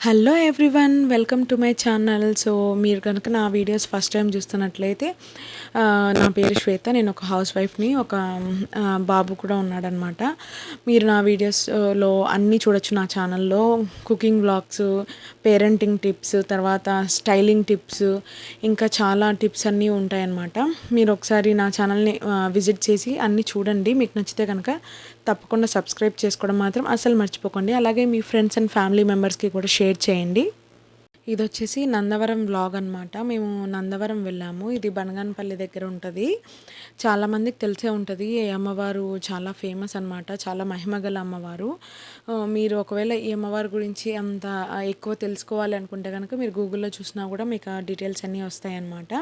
Hello everyone welcome to my channel so మీరు కనుక నా వీడియోస్ ఫస్ట్ టైం చూస్తున్నట్లయితే నా పేరు శ్వేత నేను ఒక హౌస్ వైఫ్ని ఒక బాబు కూడా ఉన్నాడనమాట మీరు నా వీడియోస్లో అన్నీ చూడొచ్చు నా ఛానల్లో కుకింగ్ బ్లాగ్స్ పేరెంటింగ్ టిప్స్ తర్వాత స్టైలింగ్ టిప్స్ ఇంకా చాలా టిప్స్ అన్నీ ఉంటాయన్నమాట. మీరు ఒకసారి నా ఛానల్ని విజిట్ చేసి అన్నీ చూడండి. మీకు నచ్చితే కనుక తప్పకుండా సబ్స్క్రైబ్ చేసుకోవడం మాత్రం అసలు మర్చిపోకండి. అలాగే మీ ఫ్రెండ్స్ అండ్ ఫ్యామిలీ మెంబర్స్కి కూడా షేర్ చేయండి. ఇది వచ్చేసి నందవరం వ్లాగ్ అనమాట మేము నందవరం వెళ్ళాము. ఇది బనగానపల్లి దగ్గర ఉంటుంది. చాలామందికి తెలిసే ఉంటుంది. ఈ అమ్మవారు చాలా ఫేమస్ అనమాట చాలా మహిమగల అమ్మవారు. మీరు ఒకవేళ ఈ అమ్మవారి గురించి అంత ఎక్కువ తెలుసుకోవాలి అనుకుంటే కనుక మీరు గూగుల్లో చూసినా కూడా మీకు ఆ డీటెయిల్స్ అన్నీ వస్తాయన్నమాట.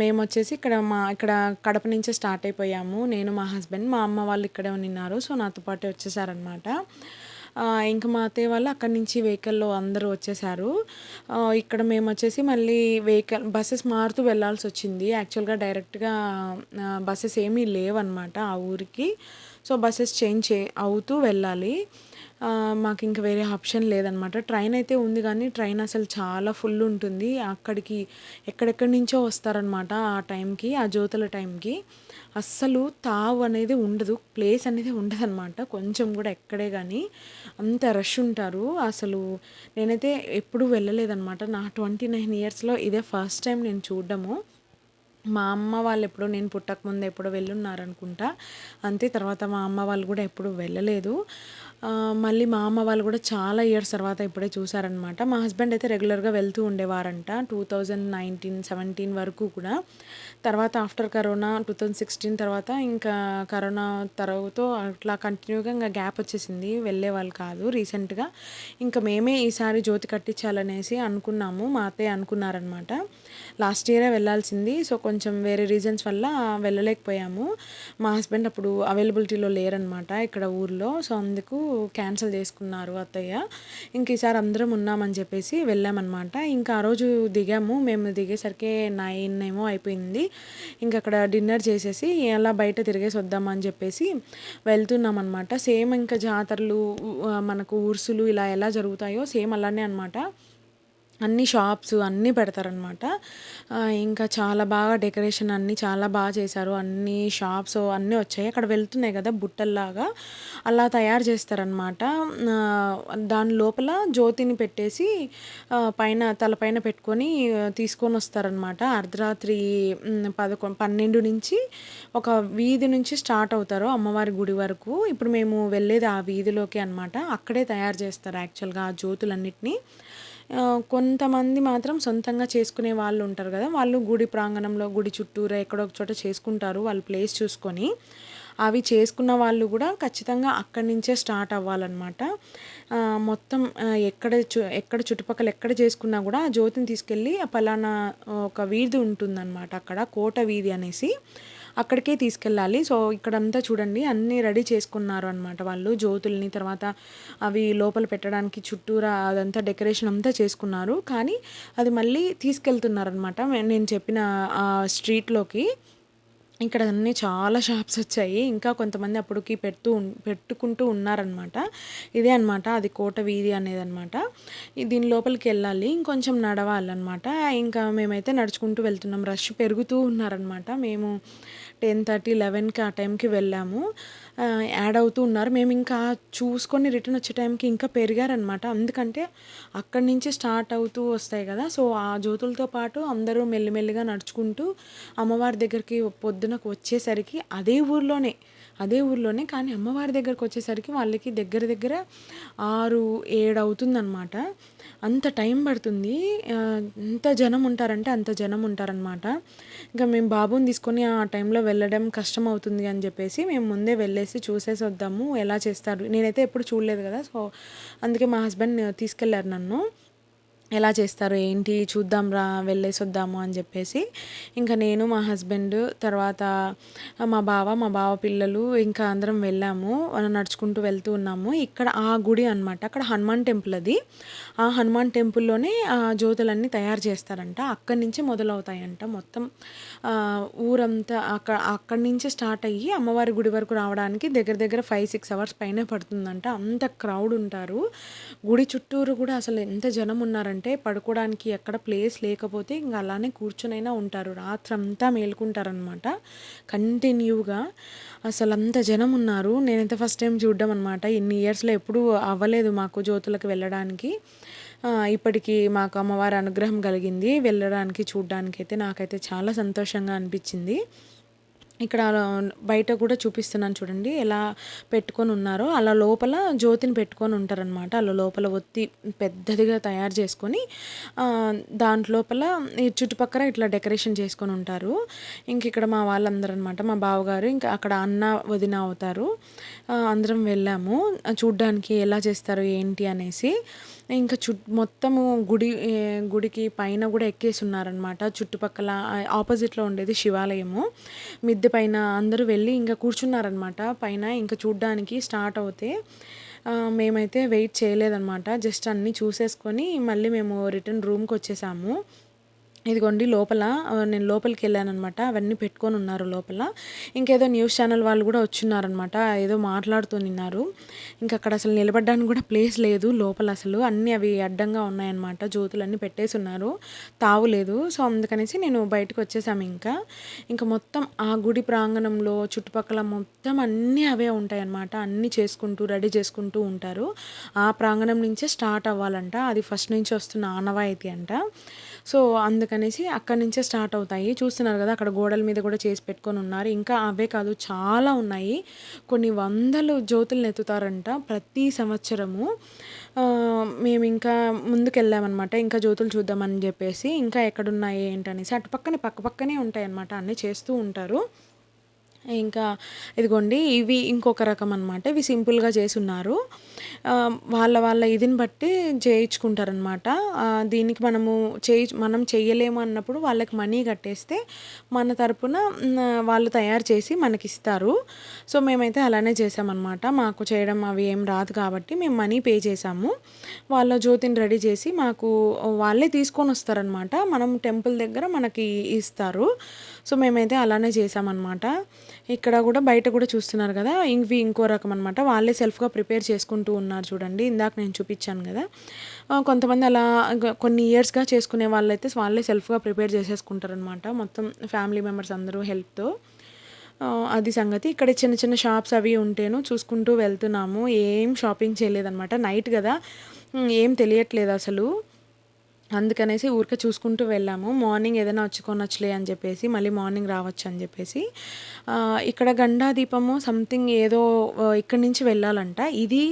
మేము వచ్చేసి ఇక్కడ మా ఇక్కడ కడప నుంచే స్టార్ట్ అయిపోయాము. నేను మా హస్బెండ్ మా అమ్మ వాళ్ళు ఇక్కడే ఉన్నారు సో నాతో పాటే వచ్చేసారనమాట ఇంకా మా అత్తయ్య వాళ్ళు అక్కడి నుంచి వెహికల్లో అందరూ వచ్చేసారు. ఇక్కడ మేము వచ్చేసి మళ్ళీ వెహికల్ బస్సెస్ మారుతూ వెళ్ళాల్సి వచ్చింది. యాక్చువల్గా డైరెక్ట్గా బస్సెస్ ఏమీ లేవన్నమాట ఆ ఊరికి. సో బస్సెస్ చేంజ్ చే అవుతూ వెళ్ళాలి. మాకు ఇంకా వేరే ఆప్షన్ లేదనమాట. ట్రైన్ అయితే ఉంది కానీ ట్రైన్ అసలు చాలా ఫుల్ ఉంటుంది. అక్కడికి ఎక్కడెక్కడి నుంచో వస్తారనమాట ఆ టైంకి ఆ జ్యోతుల టైంకి. అస్సలు తావు అనేది ఉండదు ప్లేస్ అనేది ఉండదన్నమాట కొంచెం కూడా ఎక్కడే కానీ అంత రష్ ఉంటారు. అసలు నేనైతే ఎప్పుడూ వెళ్ళలేదనమాట. నా ట్వంటీ నైన్ ఇయర్స్లో ఇదే ఫస్ట్ టైం నేను చూడడము. మా అమ్మ వాళ్ళు ఎప్పుడో నేను పుట్టకముందు ఎప్పుడో వెళ్ళున్నారనుకుంటా. అంతే తర్వాత మా అమ్మ వాళ్ళు కూడా ఎప్పుడు వెళ్ళలేదు. మళ్ళీ మా అమ్మ వాళ్ళు కూడా చాలా ఇయర్స్ తర్వాత ఇప్పుడే చూసారనమాట మా హస్బెండ్ అయితే రెగ్యులర్గా వెళ్తూ ఉండేవారంట టూ థౌజండ్ నైన్టీన్ సెవెంటీన్ వరకు కూడా. తర్వాత after corona two thousand sixteen తర్వాత ఇంకా కరోనా తర్వాత అట్లా కంటిన్యూగా ఇంకా గ్యాప్ వచ్చేసింది. వెళ్ళే వాళ్ళు కాదు రీసెంట్గా. ఇంకా మేమే ఈసారి జ్యోతి కట్టించాలనేసి అనుకున్నాము. మా అత్తయ్య అనుకున్నారనమాట లాస్ట్ ఇయరే వెళ్ళాల్సింది. సో కొంచెం వేరే రీజన్స్ వల్ల వెళ్ళలేకపోయాము. మా హస్బెండ్ అప్పుడు అవైలబిలిటీలో లేరనమాట ఇక్కడ ఊర్లో. సో అందుకు క్యాన్సిల్ చేసుకున్నారు అత్తయ్య. ఇంక ఈసారి అందరం ఉన్నామని చెప్పేసి వెళ్ళామన్నమాట. ఇంకా ఆ రోజు దిగాము. మేము దిగేసరికి నైన్ ఏమో అయిపోయింది. ఇంకా అక్కడ డిన్నర్ చేసేసి అలా బయట తిరిగేసి వద్దామని చెప్పేసి వెళ్తున్నాం అనమాట సేమ్ ఇంకా జాతరలు మనకు ఊర్సులు ఇలా ఎలా జరుగుతాయో సేమ్ అలానే అనమాట అన్ని షాప్స్ అన్నీ పెడతారనమాట ఇంకా చాలా బాగా డెకరేషన్ అన్నీ చాలా బాగా చేశారు. అన్ని షాప్స్ అన్నీ వచ్చాయి. అక్కడ వెళ్తున్నాయి కదా బుట్టల్లాగా. అలా తయారు చేస్తారనమాట దాని లోపల జ్యోతిని పెట్టేసి పైన తలపైన పెట్టుకొని తీసుకొని వస్తారనమాట అర్ధరాత్రి పదకొ పన్నెండు నుంచి ఒక వీధి నుంచి స్టార్ట్ అవుతారు అమ్మవారి గుడి వరకు. ఇప్పుడు మేము వెళ్ళేది ఆ వీధిలోకి అనమాట అక్కడే తయారు చేస్తారు యాక్చువల్గా ఆ జ్యోతులన్నిటినీ. కొంతమంది మాత్రం సొంతంగా చేసుకునే వాళ్ళు ఉంటారు కదా. వాళ్ళు గుడి ప్రాంగణంలో గుడి చుట్టూరా ఎక్కడో ఒక చోట చేసుకుంటారు వాళ్ళు ప్లేస్ చూసుకొని. అవి చేసుకున్న వాళ్ళు కూడా ఖచ్చితంగా అక్కడి నుంచే స్టార్ట్ అవ్వాలన్నమాట. మొత్తం ఎక్కడ చు ఎక్కడ చుట్టుపక్కల ఎక్కడ చేసుకున్నా కూడా ఆ జ్యోతిని తీసుకెళ్ళి ఆ పలానా ఒక వీధి ఉంటుందన్నమాట అక్కడ కోట వీధి అనేసి. అక్కడికే తీసుకెళ్ళాలి. సో ఇక్కడంతా చూడండి అన్నీ రెడీ చేసుకున్నారు అనమాట వాళ్ళు. జ్యోతుల్ని తర్వాత అవి లోపల పెట్టడానికి చుట్టూరా అదంతా డెకరేషన్ అంతా చేసుకున్నారు. కానీ అది మళ్ళీ తీసుకెళ్తున్నారనమాట నేను చెప్పిన ఆ స్ట్రీట్లోకి ఇక్కడ అన్నీ చాలా షాప్స్ వచ్చాయి. ఇంకా కొంతమంది అప్పటికి పెడుతూ పెట్టుకుంటూ ఉన్నారనమాట ఇదే అనమాట అది కోట వీధి అనేది అనమాట దీని లోపలికి వెళ్ళాలి. ఇంకొంచెం నడవాలన్నమాట. ఇంకా మేమైతే నడుచుకుంటూ వెళ్తున్నాం. రష్ పెరుగుతూ ఉన్నారనమాట మేము టెన్ థర్టీ లెవెన్కి ఆ టైంకి వెళ్ళాము. యాడ్ అవుతూ ఉన్నారు. మేము ఇంకా చూసుకొని రిటర్న్ వచ్చే టైంకి ఇంకా పెరిగారనమాట ఎందుకంటే అక్కడి నుంచి స్టార్ట్ అవుతూ వస్తాయి కదా. సో ఆ జ్యోతులతో పాటు అందరూ మెల్లిమెల్లిగా నడుచుకుంటూ అమ్మవారి దగ్గరికి పొద్దున పొద్దునకు వచ్చేసరికి అదే ఊర్లోనే అదే ఊర్లోనే కానీ అమ్మవారి దగ్గరకు వచ్చేసరికి వాళ్ళకి దగ్గర దగ్గర ఆరు ఏడు అవుతుందన్నమాట. అంత టైం పడుతుంది. ఎంత జనం ఉంటారంటే అంత జనం ఉంటారనమాట ఇంకా మేము బాబుని తీసుకొని ఆ టైంలో వెళ్ళడం కష్టం అవుతుంది అని చెప్పేసి మేము ముందే వెళ్ళేసి చూసేసి వద్దాము ఎలా చేస్తారు? నేనైతే ఎప్పుడు చూడలేదు కదా సో అందుకే మా హస్బెండ్ తీసుకెళ్ళారు నన్ను. ఎలా చేస్తారు ఏంటి చూద్దాం రా వెళ్ళేసి వద్దాము అని చెప్పేసి ఇంకా నేను మా హస్బెండ్ తర్వాత మా బావ మా బావ పిల్లలు ఇంకా అందరం వెళ్ళాము నడుచుకుంటూ వెళ్తూ ఉన్నాము. ఇక్కడ ఆ గుడి అనమాట అక్కడ హనుమాన్ టెంపుల్ అది. ఆ హనుమాన్ టెంపుల్లోనే ఆ జ్యోతులన్నీ తయారు చేస్తారంట. అక్కడి నుంచి మొదలవుతాయంట. మొత్తం ఊరంతా అక్కడ అక్కడి నుంచి స్టార్ట్ అయ్యి అమ్మవారి గుడి వరకు రావడానికి దగ్గర దగ్గర ఫైవ్ సిక్స్ అవర్స్ పైనే పడుతుందంట. అంత క్రౌడ్ ఉంటారు. గుడి చుట్టూరు కూడా అసలు ఎంత జనం ఉన్నారంటే పడుకోవడానికి ఎక్కడ ప్లేస్ లేకపోతే ఇంకా అలానే కూర్చునైనా ఉంటారు. రాత్రంతా మేలుకుంటారనమాట కంటిన్యూగా అసలు అంత జనం ఉన్నారు. నేనైతే ఫస్ట్ టైం చూడడం అనమాట ఇన్ని ఇయర్స్లో ఎప్పుడూ అవ్వలేదు మాకు జ్యోతులకు వెళ్ళడానికి. ఇప్పటికీ మాకు అమ్మవారి అనుగ్రహం కలిగింది. వెళ్ళడానికి చూడడానికి అయితే నాకైతే చాలా సంతోషంగా అనిపించింది. ఇక్కడ బయట కూడా చూపిస్తున్నాను చూడండి ఎలా పెట్టుకొని ఉన్నారో. అలా లోపల జ్యోతిని పెట్టుకొని ఉంటారనమాట అలా లోపల ఒత్తి పెద్దదిగా తయారు చేసుకొని దాంట్ లోపల ఈ చుట్టుపక్కల ఇట్లా డెకరేషన్ చేసుకొని ఉంటారు. ఇంక ఇక్కడ మా వాళ్ళందరూ అనమాట మా బావగారు ఇంకా అక్కడ అన్న వదిన అవుతారు. అందరం వెళ్ళాము. చూడ్డానికి ఎలా చేస్తారు ఏంటి అనేసి. ఇంకా చు మొత్తము గుడి గుడికి పైన కూడా ఎక్కేసి ఉన్నారనమాట చుట్టుపక్కల ఆపోజిట్లో ఉండేది శివాలయము. మిద్దె పైన అందరూ వెళ్ళి ఇంకా కూర్చున్నారనమాట పైన ఇంకా చూడ్డానికి స్టార్ట్ అవుతే మేమైతే వెయిట్ చేయలేదన్నమాట. జస్ట్ అన్నీ చూసేసుకొని మళ్ళీ మేము రిటర్న్ రూమ్కి వచ్చేసాము. ఇదిగోండి లోపల నేను లోపలికి వెళ్ళాను అనమాట అవన్నీ పెట్టుకొని ఉన్నారు లోపల. ఇంకేదో న్యూస్ ఛానల్ వాళ్ళు కూడా వచ్చిన్నారనమాట ఏదో మాట్లాడుతూ నిన్నారు. ఇంకా అక్కడ అసలు నిలబడడానికి కూడా ప్లేస్ లేదు లోపల అసలు. అన్నీ అవి అడ్డంగా ఉన్నాయన్నమాట. జ్యోతులన్నీ పెట్టేసి ఉన్నారు తావు లేదు. సో అందుకనేసి నేను బయటకు వచ్చేసాము ఇంకా. ఇంకా మొత్తం ఆ గుడి ప్రాంగణంలో చుట్టుపక్కల మొత్తం అన్నీ అవే ఉంటాయన్నమాట. అన్నీ చేసుకుంటూ రెడీ చేసుకుంటూ ఉంటారు. ఆ ప్రాంగణం నుంచే స్టార్ట్ అవ్వాలంట. అది ఫస్ట్ నుంచి వస్తున్న ఆనవాయితీ అంట. సో అందుకనేసి అక్కడి నుంచే స్టార్ట్ అవుతాయి. చూస్తున్నారు కదా అక్కడ గోడల మీద కూడా చేసి పెట్టుకొని ఉన్నారు. ఇంకా అవే కాదు చాలా ఉన్నాయి. కొన్ని వందలు జ్యోతులు ఎత్తుతారంట ప్రతి సంవత్సరము. మేము ఇంకా ముందుకెళ్ళామన్నమాట. ఇంకా జ్యోతులు చూద్దామని చెప్పేసి ఇంకా ఎక్కడున్నాయి ఏంటనేసి అటు పక్కనే పక్క పక్కనే ఉంటాయి అన్నమాట అన్నీ చేస్తూ ఉంటారు. ఇంకా ఇదిగోండి ఇవి ఇంకొక రకం అనమాట ఇవి సింపుల్గా చేసి ఉన్నారు వాళ్ళ వాళ్ళ ఇదిని బట్టి చేయించుకుంటారనమాట దీనికి మనము చేయి మనం చేయలేము అన్నప్పుడు వాళ్ళకి మనీ కట్టేస్తే మన తరపున వాళ్ళు తయారు చేసి మనకి ఇస్తారు సో మేమైతే అలానే చేసామన్నమాట. మాకు చేయడం అవి ఏం రాదు కాబట్టి మేము మనీ పే చేసాము. వాళ్ళ జ్యోతిని రెడీ చేసి మాకు వాళ్ళే తీసుకొని వస్తారనమాట మనం టెంపుల్ దగ్గర మనకి ఇస్తారు. సో మేమైతే అలానే చేసామన్నమాట ఇక్కడ కూడా బయట కూడా చూస్తున్నారు కదా ఇవి ఇంకో రకం అనమాట వాళ్ళే సెల్ఫ్గా ప్రిపేర్ చేసుకుంటూ ఉన్నారు చూడండి. ఇందాక నేను చూపించాను కదా. కొంతమంది అలా కొన్ని ఇయర్స్గా చేసుకునే వాళ్ళైతే వాళ్ళే సెల్ఫ్గా ప్రిపేర్ చేసేసుకుంటారనమాట మొత్తం ఫ్యామిలీ మెంబర్స్ అందరూ హెల్ప్తో. అది సంగతి. ఇక్కడ చిన్న చిన్న షాప్స్ అవి ఉంటేను చూసుకుంటూ వెళ్తున్నాము. ఏం షాపింగ్ చేయలేదన్నమాట. నైట్ కదా. ఏం తెలియట్లేదు అసలు. అందుకనేసి ఊరికే చూసుకుంటూ వెళ్ళాము. మార్నింగ్ ఏదైనా వచ్చి కొనొచ్చులే అని చెప్పేసి మళ్ళీ మార్నింగ్ రావచ్చు అని చెప్పేసి. ఇక్కడ గండా దీపము సంథింగ్ ఏదో ఇక్కడి నుంచి వెళ్ళాలంట. ఇది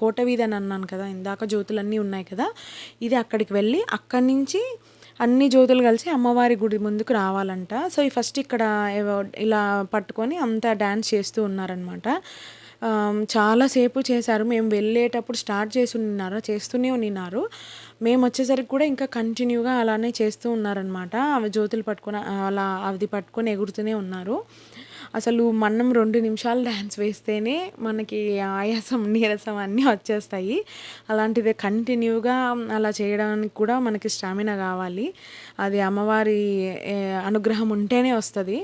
కోట వీధి అని అన్నాను కదా ఇందాక జ్యోతులన్నీ ఉన్నాయి కదా. ఇది అక్కడికి వెళ్ళి అక్కడి నుంచి అన్ని జ్యోతులు కలిసి అమ్మవారి గుడి ముందుకు రావాలంట. సో ఈ ఫస్ట్ ఇక్కడ ఇలా పట్టుకొని అంతా డ్యాన్స్ చేస్తూ ఉన్నారనమాట చాలాసేపు చేశారు. మేము వెళ్ళేటప్పుడు స్టార్ట్ చేసి ఉన్నారు చేస్తూనే ఉన్నారు. మేము వచ్చేసరికి కూడా ఇంకా కంటిన్యూగా అలానే చేస్తూ ఉన్నారనమాట అవి జ్యోతులు పట్టుకొని అలా అది పట్టుకొని ఎగురుతూనే ఉన్నారు. అసలు మనం రెండు నిమిషాలు డ్యాన్స్ వేస్తేనే మనకి ఆయాసం నీరసం అన్నీ వచ్చేస్తాయి. అలాంటిదే కంటిన్యూగా అలా చేయడానికి కూడా మనకి స్టామినా కావాలి. అది అమ్మవారి అనుగ్రహం ఉంటేనే వస్తుంది.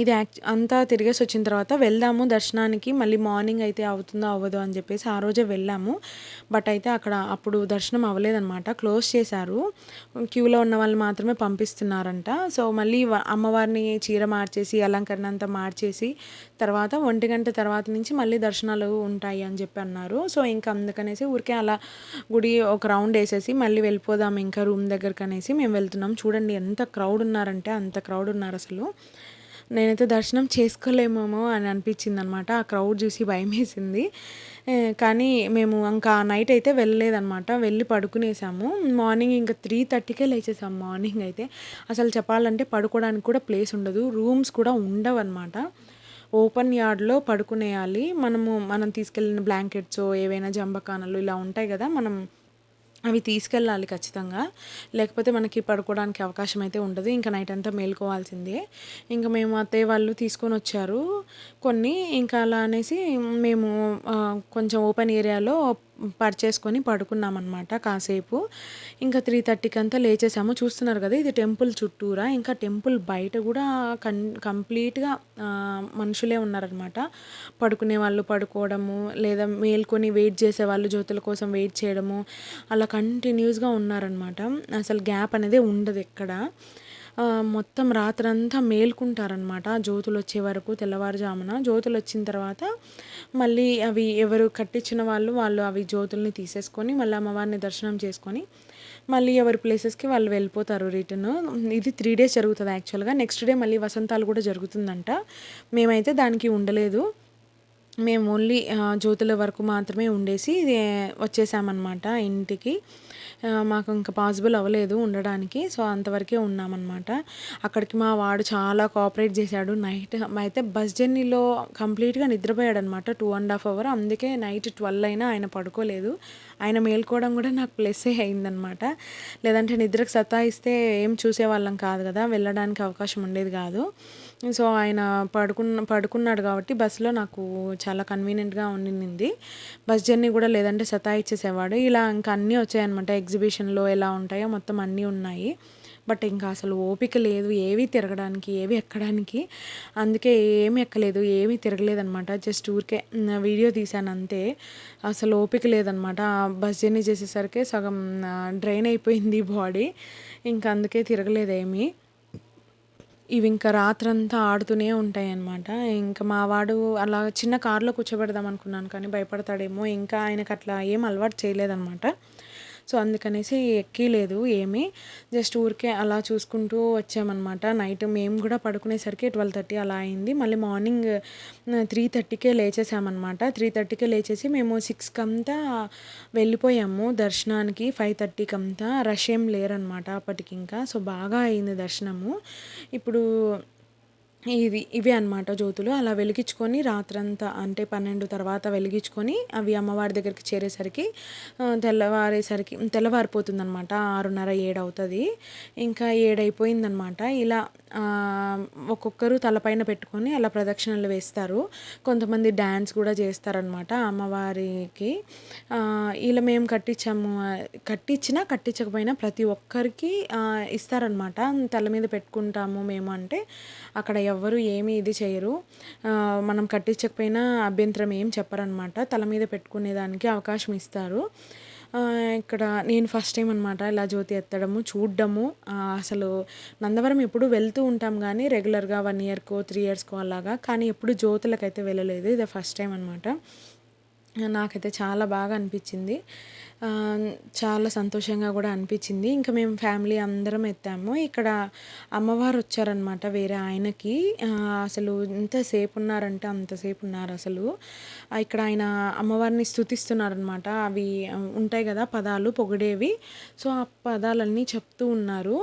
ఇది యాక్చు అంతా తిరిగేసి వచ్చిన తర్వాత వెళ్దాము దర్శనానికి మళ్ళీ మార్నింగ్ అయితే అవుతుందో అవ్వదో అని చెప్పేసి ఆ రోజే వెళ్ళాము. బట్ అయితే అక్కడ అప్పుడు దర్శనం అవ్వలేదన్నమాట. క్లోజ్ చేశారు. క్యూలో ఉన్న వాళ్ళు మాత్రమే పంపిస్తున్నారంట. సో మళ్ళీ అమ్మవారిని చీర మార్చేసి అలంకరణ అంతా మార్చేసి తర్వాత ఒంటి గంట తర్వాత నుంచి మళ్ళీ దర్శనాలు ఉంటాయి అని చెప్పి అన్నారు. సో ఇంకా అందుకనేసి ఊరికే అలా గుడి ఒక రౌండ్ వేసేసి మళ్ళీ వెళ్ళిపోదాం ఇంకా రూమ్ దగ్గరకు అనేసి మేము వెళ్తున్నాం. చూడండి ఎంత క్రౌడ్ ఉన్నారంటే అంత క్రౌడ్ ఉన్నారు అసలు. నేనైతే దర్శనం చేసుకోలేమేమో అని అనిపించింది అనమాట ఆ క్రౌడ్ చూసి భయం వేసింది కానీ మేము ఇంకా నైట్ అయితే వెళ్ళలేదన్నమాట వెళ్ళి పడుకునేసాము. మార్నింగ్ ఇంకా త్రీ థర్టీకే లేచేసాము మార్నింగ్ అయితే. అసలు చెప్పాలంటే పడుకోవడానికి కూడా ప్లేస్ ఉండదు. రూమ్స్ కూడా ఉండవు అనమాట ఓపెన్ యార్డ్లో పడుకునేయాలి. మనము మనం తీసుకెళ్ళిన బ్లాంకెట్స్ ఏవైనా జంబకానలు ఇలా ఉంటాయి కదా మనం అవి తీసుకెళ్ళాలి ఖచ్చితంగా. లేకపోతే మనకి పడుకోవడానికి అవకాశం అయితే ఉండదు. ఇంకా నైట్ అంతా మేలుకోవాల్సిందే. ఇంకా మేము అత్తయ్య వాళ్ళు తీసుకొని వచ్చారు. కొన్ని ఇంకా అలా అనేసి మేము కొంచెం ఓపెన్ ఏరియాలో పరిచేసుకొని పడుకున్నాం అనమాట కాసేపు. ఇంకా త్రీ థర్టీకి అంతా లేచేసాము. చూస్తున్నారు కదా ఇది టెంపుల్ చుట్టూరా. ఇంకా టెంపుల్ బయట కూడా కన్ కంప్లీట్గా మనుషులే ఉన్నారనమాట పడుకునే వాళ్ళు పడుకోవడము లేదా మేల్కొని వెయిట్ చేసే వాళ్ళు జ్యోతుల కోసం వెయిట్ చేయడము అలా కంటిన్యూస్గా ఉన్నారనమాట అసలు గ్యాప్ అనేది ఉండదు ఎక్కడ. మొత్తం రాత్రంతా మేల్కుంటారనమాట జ్యోతులు వచ్చే వరకు తెల్లవారుజామున. జ్యోతులు వచ్చిన తర్వాత మళ్ళీ అవి ఎవరు కట్టించిన వాళ్ళు వాళ్ళు అవి జ్యోతుల్ని తీసేసుకొని మళ్ళీ అమ్మవారిని దర్శనం చేసుకొని మళ్ళీ ఎవరి ప్లేసెస్కి వాళ్ళు వెళ్ళిపోతారు రిటర్న్. ఇది త్రీ డేస్ జరుగుతుంది యాక్చువల్గా నెక్స్ట్ డే మళ్ళీ వసంతాలు కూడా జరుగుతుందంట. మేమైతే దానికి ఉండలేదు. మేము ఓన్లీ జ్యోతుల వరకు మాత్రమే ఉండేసి వచ్చేసామన్నమాట ఇంటికి. మాకు ఇంకా పాసిబుల్ అవ్వలేదు ఉండడానికి సో అంతవరకే ఉన్నామన్నమాట. అక్కడికి మా వాడు చాలా కోఆపరేట్ చేశాడు నైట్. అయితే బస్ జర్నీలో కంప్లీట్గా నిద్రపోయాడు అనమాట టూ అండ్ హాఫ్ అవర్. అందుకే నైట్ ట్వెల్వ్ అయినా ఆయన పడుకోలేదు. ఆయన మేల్కోవడం కూడా నాకు ప్లస్సే అయిందనమాట లేదంటే నిద్రకు సతాయిస్తే ఏం చూసేవాళ్ళం కాదు కదా వెళ్ళడానికి అవకాశం ఉండేది కాదు. సో ఆయన పడుకున్న పడుకున్నాడు కాబట్టి బస్సులో నాకు చాలా కన్వీనియంట్గా ఉండింది. బస్ జర్నీ కూడా లేదంటే సతాయిచ్చేసేవాడు. ఇలా ఇంకా అన్నీ వచ్చాయన్నమాట. ఎగ్జిబిషన్లో ఎలా ఉంటాయో మొత్తం అన్నీ ఉన్నాయి. బట్ ఇంకా అసలు ఓపిక లేదు. ఏవి తిరగడానికి ఏవి ఎక్కడానికి. అందుకే ఏమి ఎక్కలేదు ఏమీ తిరగలేదనమాట జస్ట్ ఊరికే వీడియో తీశాను అంతే. అసలు ఓపిక లేదనమాట బస్ జర్నీ చేసేసరికి సగం డ్రైన్ అయిపోయింది బాడీ. ఇంకా అందుకే తిరగలేదేమీ. ఇవి ఇంకా రాత్రంతా ఆడుతూనే ఉంటాయి అన్నమాట ఇంకా మా వాడు అలా చిన్న కార్లో కూర్చోబెడదాం అనుకున్నాను కానీ భయపడతాడేమో. ఇంకా ఆయనకు అట్లా ఏం అలవాటు చేయలేదన్నమాట. సో అందుకనేసి ఎక్కిలేదు ఏమీ. జస్ట్ ఊరికే అలా చూసుకుంటూ వచ్చామన్నమాట. నైట్ మేము కూడా పడుకునేసరికి ట్వెల్వ్ థర్టీ అలా అయింది. మళ్ళీ మార్నింగ్ త్రీ థర్టీకే లేచేసామన్నమాట. త్రీ థర్టీకే లేచేసి మేము సిక్స్కి అంతా వెళ్ళిపోయాము దర్శనానికి. ఫైవ్ థర్టీకి అంతా రష్ ఏం లేరనమాట అప్పటికి ఇంకా సో బాగా అయింది దర్శనము. ఇప్పుడు ఇది ఇవి అనమాట జ్యోతులు. అలా వెలిగించుకొని రాత్రంతా అంటే పన్నెండు తర్వాత వెలిగించుకొని అవి అమ్మవారి దగ్గరికి చేరేసరికి తెల్లవారేసరికి తెల్లవారిపోతుంది అనమాట ఆరున్నర ఏడు అవుతుంది. ఇంకా ఏడైపోయిందనమాట ఇలా ఒక్కొక్కరు తలపైన పెట్టుకొని అలా ప్రదక్షిణలు వేస్తారు. కొంతమంది డ్యాన్స్ కూడా చేస్తారనమాట అమ్మవారికి. ఇలా మేము కట్టించాము కట్టించినా కట్టించకపోయినా ప్రతి ఒక్కరికి ఇస్తారనమాట తల మీద పెట్టుకుంటాము మేము అంటే అక్కడ ఎవ్వరు ఏమీ ఇది చేయరు. మనం కట్టించకపోయినా అభ్యంతరం ఏం చెప్పరనమాట తల మీద పెట్టుకునేదానికి అవకాశం ఇస్తారు. ఇక్కడ నేను ఫస్ట్ టైం అనమాట ఇలా జ్యోతి ఎత్తడము చూడడము. అసలు నందవరం ఎప్పుడు వెళ్తూ ఉంటాం కానీ రెగ్యులర్గా వన్ ఇయర్కో త్రీ ఇయర్స్కో అలాగా. కానీ ఎప్పుడు జ్యోతులకైతే వెళ్ళలేదు. ఇది ఫస్ట్ టైం అనమాట నాకైతే చాలా బాగా అనిపించింది. చాలా సంతోషంగా కూడా అనిపించింది. ఇంకా మేము ఫ్యామిలీ అందరం ఎత్తాము. ఇక్కడ అమ్మవారు వచ్చారనమాట వేరే ఆయనకి. అసలు ఎంతసేపు ఉన్నారంటే అంతసేపు ఉన్నారు అసలు. ఇక్కడ ఆయన అమ్మవారిని స్థుతిస్తున్నారనమాట అవి ఉంటాయి కదా పదాలు పొగిడేవి. సో ఆ పదాలన్నీ చెప్తూ ఉన్నారు.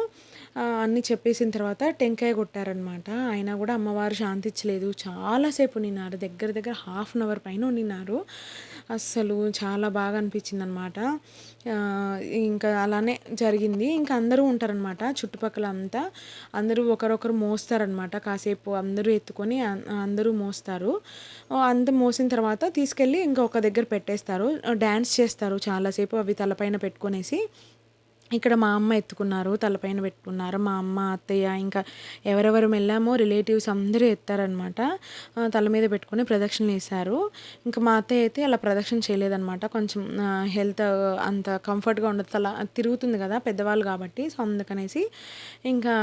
అన్నీ చెప్పేసిన తర్వాత టెంకాయ కొట్టారనమాట ఆయన కూడా అమ్మవారు శాంతించలేదు. చాలాసేపు నిన్నారు దగ్గర దగ్గర హాఫ్ అన్ అవర్ పైన నిన్నారు అస్సలు చాలా బాగా అనిపించింది అనమాట ఇంకా అలానే జరిగింది. ఇంకా అందరూ ఉంటారనమాట చుట్టుపక్కల అంతా అందరూ ఒకరొకరు మోస్తారనమాట. కాసేపు అందరూ ఎత్తుకొని అందరూ మోస్తారు. అంత మోసిన తర్వాత తీసుకెళ్ళి ఇంకొక దగ్గర పెట్టేస్తారు. డ్యాన్స్ చేస్తారు చాలాసేపు అవి తలపైన పెట్టుకొనేసి. ఇక్కడ మా అమ్మ ఎత్తుకున్నారు తలపైన పెట్టుకున్నారు. మా అమ్మ అత్తయ్య ఇంకా ఎవరెవరు వెళ్ళామో రిలేటివ్స్ అందరూ ఎత్తారనమాట తల మీద పెట్టుకొని ప్రదక్షిణలు వేశారు. ఇంకా మా అత్తయ్య అయితే అలా ప్రదక్షిణ చేయలేదనమాట కొంచెం హెల్త్ అంత కంఫర్ట్గా ఉండదు. తల తిరుగుతుంది కదా పెద్దవాళ్ళు కాబట్టి. సో అందుకనేసి ఇంకా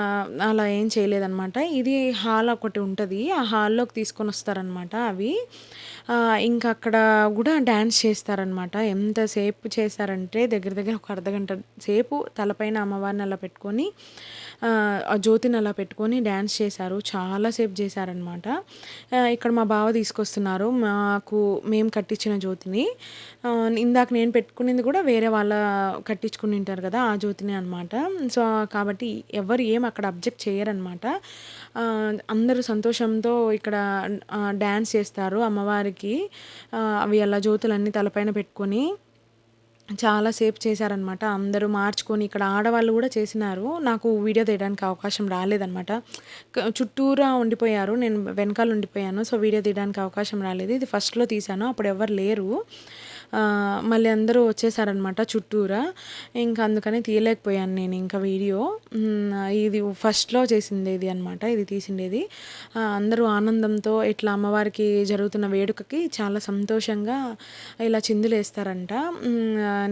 అలా ఏం చేయలేదన్నమాట. ఇది హాల్ ఒకటి ఉంటుంది. ఆ హాల్లోకి తీసుకొని వస్తారనమాట అవి. ఇంకా అక్కడ కూడా డ్యాన్స్ చేస్తారనమాట ఎంతసేపు చేశారంటే దగ్గర దగ్గర ఒక అర్ధగంట సేపు తలపైన అమ్మవారిని అలా పెట్టుకొని ఆ, జ్యోతిని అలా పెట్టుకొని డ్యాన్స్ చేశారు. చాలాసేపు చేశారనమాట ఇక్కడ మా బావ తీసుకొస్తున్నారు. మాకు మేము కట్టించిన జ్యోతిని. ఇందాక నేను పెట్టుకునేది కూడా వేరే వాళ్ళ కట్టించుకుని ఉంటారు కదా ఆ జ్యోతిని అనమాట సో కాబట్టి ఎవరు ఏం అక్కడ అబ్జెక్ట్ చేయరనమాట అందరూ సంతోషంతో ఇక్కడ డ్యాన్స్ చేస్తారు అమ్మవారికి. అవి అలా జ్యోతులన్నీ తలపైన పెట్టుకొని చాలాసేపు చేశారనమాట. అందరూ మార్చుకొని ఇక్కడ ఆడవాళ్ళు కూడా చేసినారు. నాకు వీడియో తీయడానికి అవకాశం రాలేదనమాట. చుట్టూరా ఉండిపోయారు. నేను వెనకాల ఉండిపోయాను. సో వీడియో తీయడానికి అవకాశం రాలేదు. ఇది ఫస్ట్లో తీశాను. అప్పుడు ఎవరు లేరు. మళ్ళీ అందరూ వచ్చేసారనమాట చుట్టూరా. ఇంకా అందుకని తీయలేకపోయాను నేను ఇంకా వీడియో. ఇది ఫస్ట్లో చేసింది ఇది అనమాట ఇది తీసిండేది. అందరూ ఆనందంతో ఇట్లా అమ్మవారికి జరుగుతున్న వేడుకకి చాలా సంతోషంగా ఇలా చిందులు వేస్తారంట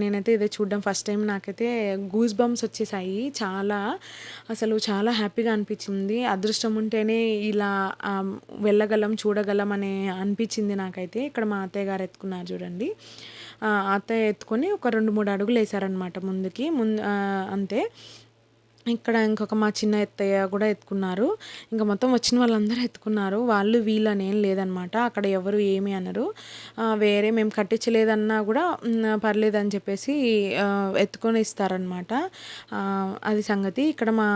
నేనైతే ఇదే చూడడం ఫస్ట్ టైం. నాకైతే గూస్ బంప్స్ వచ్చేసాయి. చాలా అసలు చాలా హ్యాపీగా అనిపించింది. అదృష్టం ఉంటేనే ఇలా వెళ్ళగలం చూడగలం అనే అనిపించింది నాకైతే. ఇక్కడ మా అత్తయ్య గారు ఎత్తుకున్నారు చూడండి. అత్తయ్య ఎత్తుకొని ఒక రెండు మూడు అడుగులు వేసారనమాట ముందుకి. ముందు అంతే. ఇక్కడ ఇంకొక మా చిన్న ఎత్తయ్య కూడా ఎత్తుకున్నారు. ఇంకా మొత్తం వచ్చిన వాళ్ళందరూ ఎత్తుకున్నారు. వాళ్ళు వీళ్ళని ఏం లేదనమాట అక్కడ ఎవరు ఏమి అనరు. వేరే మేము కట్టించలేదన్నా కూడా పర్లేదని పర్లేదు అని చెప్పేసి ఎత్తుకొని ఇస్తారనమాట అది సంగతి. ఇక్కడ మా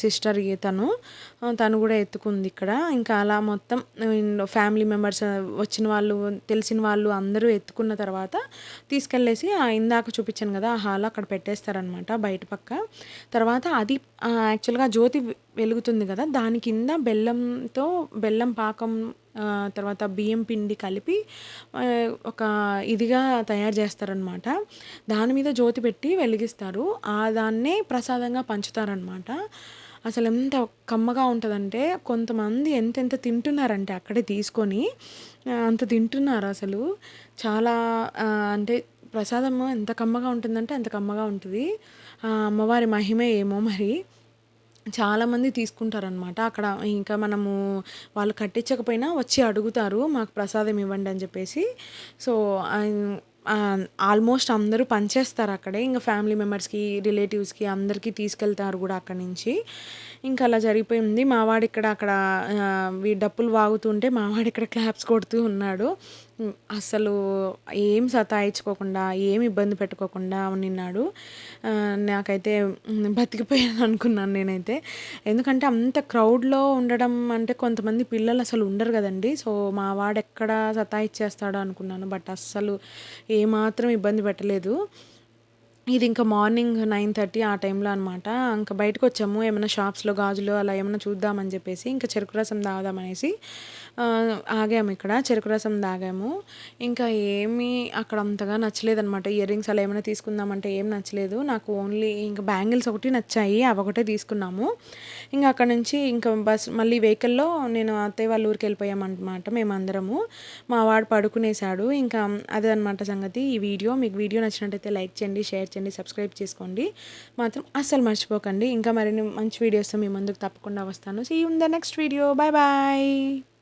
సిస్టర్ తను తను కూడా ఎత్తుకుంది ఇక్కడ. ఇంకా అలా మొత్తం ఫ్యామిలీ మెంబర్స్ వచ్చిన వాళ్ళు తెలిసిన వాళ్ళు అందరూ ఎత్తుకున్న తర్వాత తీసుకెళ్ళేసి ఇందాక చూపించాను కదా ఆ హాల్ అక్కడ పెట్టేస్తారనమాట బయట పక్క. తర్వాత అది యాక్చువల్గా జ్యోతి వెలుగుతుంది కదా దాని కింద బెల్లంతో బెల్లం పాకం తర్వాత బియ్యం పిండి కలిపి ఒక ఇదిగా తయారు చేస్తారనమాట దాని మీద జ్యోతి పెట్టి వెలిగిస్తారు. ఆ దాన్నే ప్రసాదంగా పంచుతారనమాట అసలు ఎంత కమ్మగా ఉంటుందంటే కొంతమంది ఎంతెంత తింటున్నారంటే అక్కడే తీసుకొని అంత తింటున్నారు అసలు. చాలా అంటే ప్రసాదము ఎంత కమ్మగా ఉంటుందంటే అంత కమ్మగా ఉంటుంది. అమ్మవారి మహిమే ఏమో మరి. చాలామంది తీసుకుంటారనమాట అక్కడ ఇంకా మనము వాళ్ళు కట్టించకపోయినా వచ్చి అడుగుతారు మాకు ప్రసాదం ఇవ్వండి అని చెప్పేసి. సో ఆల్మోస్ట్ అందరూ పనిచేస్తారు అక్కడే. ఇంకా ఫ్యామిలీ మెంబర్స్కి రిలేటివ్స్కి అందరికీ తీసుకెళ్తారు కూడా అక్కడి నుంచి. ఇంకా అలా జరిగిపోయింది. మావాడు ఇక్కడ అక్కడ వీ డప్పులు వాగుతుంటే మావాడు ఇక్కడ క్లాప్స్ కొడుతూ ఉన్నాడు. అసలు ఏం సతాయించుకోకుండా ఏం ఇబ్బంది పెట్టుకోకుండా నిన్నాడు నాకైతే బతికిపోయాను అనుకున్నాను నేనైతే. ఎందుకంటే అంత క్రౌడ్లో ఉండడం అంటే కొంతమంది పిల్లలు అసలు ఉండరు కదండి. సో మా వాడు ఎక్కడ సతాయిచ్చేస్తాడో అనుకున్నాను. బట్ అస్సలు ఏమాత్రం ఇబ్బంది పెట్టలేదు. ఇది ఇంకా మార్నింగ్ నైన్ థర్టీ ఆ టైంలో అనమాట ఇంకా బయటకు వచ్చాము ఏమైనా షాప్స్లో గాజులు అలా ఏమైనా చూద్దామని చెప్పేసి ఇంకా చెరుకు రసం తాగుదామనేసి ఆగాము ఇక్కడ చెరుకు రసం తాగాము. ఇంకా ఏమీ అక్కడ అంతగా నచ్చలేదనమాట ఇయర్ రింగ్స్ అలా ఏమైనా తీసుకుందామంటే ఏం నచ్చలేదు. నాకు ఓన్లీ ఇంకా బ్యాంగిల్స్ ఒకటి నచ్చాయి అవి ఒకటే తీసుకున్నాము. ఇంకా అక్కడ నుంచి ఇంకా బస్ మళ్ళీ వెహికల్లో నేను అత్తయ్య వాళ్ళ ఊరికి వెళ్ళిపోయామన్నమాట మేమందరము. మా వాడు పడుకునేశాడు. ఇంకా అదే అనమాట సంగతి. ఈ వీడియో మీకు వీడియో నచ్చినట్టయితే లైక్ చేయండి షేర్ చేయండి సబ్స్క్రైబ్ చేసుకోండి. మాత్రం అస్సలు మర్చిపోకండి. ఇంకా మరిన్ని మంచి వీడియోస్ మీ ముందుకు తప్పకుండా వస్తాను. See in the next video bye bye